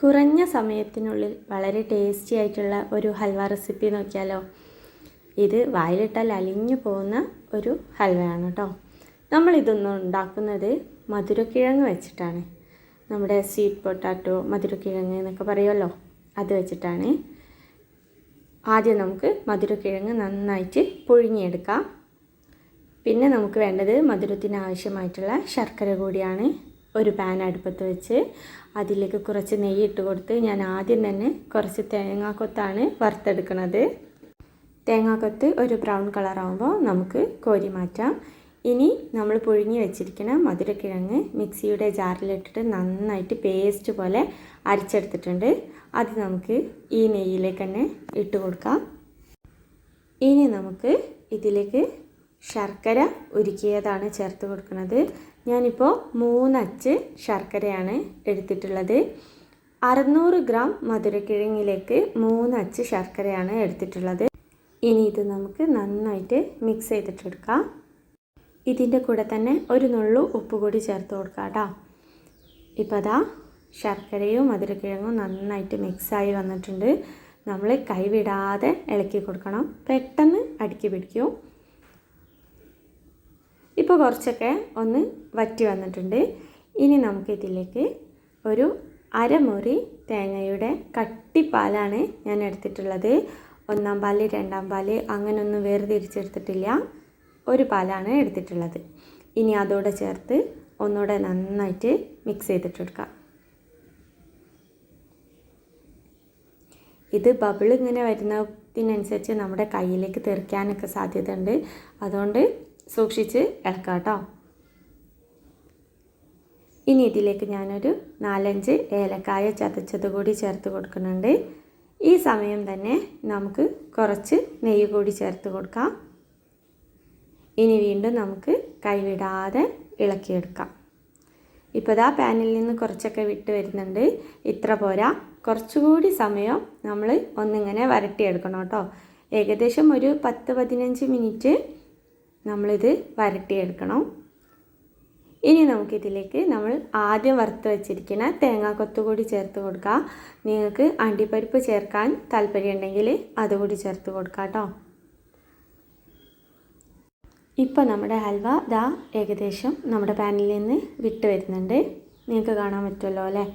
കുറഞ്ഞ സമയത്തിനുള്ളിൽ വളരെ ടേസ്റ്റി ആയിട്ടുള്ള ഒരു ഹൽവ റെസിപ്പി നോക്കിയാലോ? ഇത് വായിലിട്ടാൽ അലിഞ്ഞു പോകുന്ന ഒരു ഹൽവയാണ് കേട്ടോ നമ്മളിതൊന്നും ഉണ്ടാക്കുന്നത് മധുരക്കിഴങ്ങ് വെച്ചിട്ടാണ്. നമ്മുടെ സ്വീറ്റ് പൊട്ടാറ്റോ മധുരക്കിഴങ്ങ് എന്നൊക്കെ പറയുമല്ലോ അത് വെച്ചിട്ടാണ്. ആദ്യം നമുക്ക് മധുരക്കിഴങ്ങ് നന്നായിട്ട് പുഴുങ്ങിയെടുക്കാം. പിന്നെ നമുക്ക് വേണ്ടത് മധുരത്തിന് ആവശ്യമായിട്ടുള്ള ശർക്കര കൂടിയാണ്. ഒരു പാൻ അടുപ്പത്ത് വെച്ച് അതിലേക്ക് കുറച്ച് നെയ്യ് ഇട്ട് കൊടുത്ത് ഞാൻ ആദ്യം തന്നെ കുറച്ച് തേങ്ങാക്കൊത്താണ് വറുത്തെടുക്കുന്നത് തേങ്ങാക്കൊത്ത് ഒരു ബ്രൗൺ കളറാകുമ്പോൾ നമുക്ക് കോരി മാറ്റാം. ഇനി നമ്മൾ പുഴുങ്ങി വെച്ചിരിക്കുന്ന മധുരക്കിഴങ്ങ് മിക്സിയുടെ ജാറിലിട്ടിട്ട് നന്നായിട്ട് പേസ്റ്റ് പോലെ അരച്ചെടുത്തിട്ടുണ്ട്. അത് നമുക്ക് ഈ നെയ്യിലേക്ക് തന്നെ ഇട്ട് കൊടുക്കാം. ഇനി നമുക്ക് ഇതിലേക്ക് ശർക്കര ഉരുക്കിയതാണ് ചേർത്ത് കൊടുക്കുന്നത് ഞാനിപ്പോൾ മൂന്നച്ച് ശർക്കരയാണ് എടുത്തിട്ടുള്ളത്. അറുന്നൂറ് ഗ്രാം മധുരക്കിഴങ്ങിലേക്ക് മൂന്നച്ച് ശർക്കരയാണ് എടുത്തിട്ടുള്ളത്. ഇനി ഇത് നമുക്ക് നന്നായിട്ട് മിക്സ് ചെയ്തിട്ടെടുക്കാം. ഇതിന്റെ കൂടെ തന്നെ ഒരു നുള്ളു ഉപ്പ് കൂടി ചേർത്ത് കൊടുക്കാം കേട്ടോ. ഇപ്പോൾ അതാ ശർക്കരയും മധുരക്കിഴങ്ങും നന്നായിട്ട് മിക്സായി വന്നിട്ടുണ്ട്. നമ്മൾ കൈവിടാതെ ഇളക്കി കൊടുക്കണം. പെട്ടെന്ന് അടുക്കി പിടിക്കും. ഇപ്പോൾ കുറച്ചൊക്കെ ഒന്ന് വറ്റി വന്നിട്ടുണ്ട്. ഇനി നമുക്കിതിലേക്ക് ഒരു അരമുറി തേങ്ങയുടെ കട്ടിപ്പാലാണ് ഞാൻ എടുത്തിട്ടുള്ളത്. ഒന്നാം പാൽ രണ്ടാം പാൽ അങ്ങനെയൊന്നും വേർതിരിച്ചെടുത്തിട്ടില്ല. ഒരു പാലാണ് എടുത്തിട്ടുള്ളത്. ഇനി അതോടെ ചേർത്ത് ഒന്നുകൂടെ നന്നായിട്ട് മിക്സ് ചെയ്തിട്ടെടുക്കാം ഇത് ബബിൾ ഇങ്ങനെ വരുന്നതിനനുസരിച്ച് നമ്മുടെ കയ്യിലേക്ക് തെറിക്കാനൊക്കെ സാധ്യതയുണ്ട്. അതുകൊണ്ട് സൂക്ഷിച്ച് ഇളക്കാം കേട്ടോ ഇനി ഇതിലേക്ക് ഞാനൊരു നാലഞ്ച് ഏലക്കായ ചതച്ചത് കൂടി ചേർത്ത് കൊടുക്കുന്നുണ്ട്. ഈ സമയം തന്നെ നമുക്ക് കുറച്ച് നെയ്യ് കൂടി ചേർത്ത് കൊടുക്കാം. ഇനി വീണ്ടും നമുക്ക് കൈവിടാതെ ഇളക്കിയെടുക്കാം. ഇപ്പോൾ ഇതാ പാനിൽ നിന്ന് കുറച്ചൊക്കെ വിട്ട് വരുന്നുണ്ട്. ഇത്ര പോരാ. കുറച്ചുകൂടി സമയം നമ്മൾ ഒന്നിങ്ങനെ വരട്ടിയെടുക്കണം കേട്ടോ. ഏകദേശം ഒരു പത്ത് പതിനഞ്ച് മിനിറ്റ് നമ്മളിത് വരട്ടിയെടുക്കണം. ഇനി നമുക്കിതിലേക്ക് നമ്മൾ ആദ്യം വറുത്ത് വെച്ചിരിക്കുന്ന തേങ്ങാക്കൊത്ത് കൂടി ചേർത്ത് കൊടുക്കുക നിങ്ങൾക്ക് അണ്ടിപ്പരിപ്പ് ചേർക്കാൻ താല്പര്യമുണ്ടെങ്കിൽ അതുകൂടി ചേർത്ത് കൊടുക്കാം കേട്ടോ. ഇപ്പോൾ നമ്മുടെ ഹൽവ ദാ ഏകദേശം നമ്മുടെ പാനിൽ നിന്ന് വിട്ട് വരുന്നുണ്ട്. നിങ്ങൾക്ക് കാണാൻ പറ്റുമല്ലോ അല്ലേ?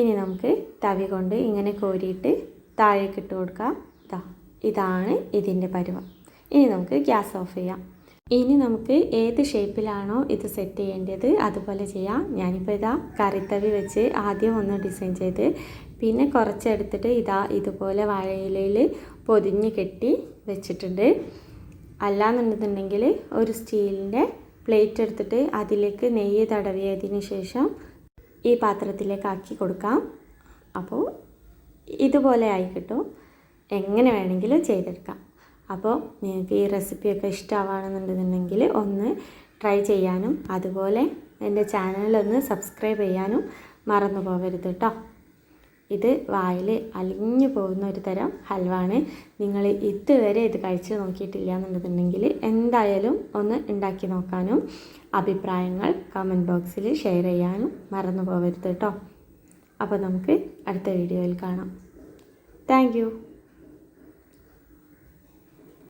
ഇനി നമുക്ക് തവി കൊണ്ട് ഇങ്ങനെ കോരിയിട്ട് താഴേക്ക് ഇട്ട് കൊടുക്കാം. ഇതാ ഇതാണ് ഇതിന്റെ പരുവം. ഇനി നമുക്ക് ഗ്യാസ് ഓഫ് ചെയ്യാം. ഇനി നമുക്ക് ഏത് ഷേപ്പിലാണോ ഇത് സെറ്റ് ചെയ്യേണ്ടത് അതുപോലെ ചെയ്യാം. ഞാനിപ്പോൾ ഇതാ കറിത്തവി വെച്ച് ആദ്യം ഒന്ന് ഡിസൈൻ ചെയ്ത് പിന്നെ കുറച്ചെടുത്തിട്ട് ഇതാ ഇതുപോലെ വാഴയിലയിൽ പൊതിഞ്ഞ് കെട്ടി വെച്ചിട്ടുണ്ട്. അല്ലാന്നുണ്ടെന്നുണ്ടെങ്കിൽ ഒരു സ്റ്റീലിന്റെ പ്ലേറ്റ് എടുത്തിട്ട് അതിലേക്ക് നെയ്യ് തടവിയതിന് ശേഷം ഈ പാത്രത്തിലേക്ക് ആക്കി കൊടുക്കാം. അപ്പോൾ ഇതുപോലെ ആയി കിട്ടും. എങ്ങനെ വേണമെങ്കിലും ചെയ്തെടുക്കാം. അപ്പോൾ നിങ്ങൾക്ക് ഈ റെസിപ്പിയൊക്കെ ഇഷ്ടമാവുകയാണെന്നുണ്ടെന്നുണ്ടെങ്കിൽ ഒന്ന് ട്രൈ ചെയ്യാനും അതുപോലെ എന്റെ ചാനലൊന്ന് സബ്സ്ക്രൈബ് ചെയ്യാനും മറന്നു പോകരുത് കേട്ടോ. ഇത് വായിൽ അലിഞ്ഞു പോകുന്ന ഒരു തരം ഹൽവാണ്. നിങ്ങൾ ഇതുവരെ ഇത് കഴിച്ച് നോക്കിയിട്ടില്ല എന്നുണ്ടെന്നുണ്ടെങ്കിൽ എന്തായാലും ഒന്ന് ഉണ്ടാക്കി നോക്കാനും അഭിപ്രായങ്ങൾ കമന്റ് ബോക്സിൽ ഷെയർ ചെയ്യാനും മറന്നു പോകരുത് കേട്ടോ. അപ്പോൾ നമുക്ക് അടുത്ത വീഡിയോയിൽ കാണാം. താങ്ക്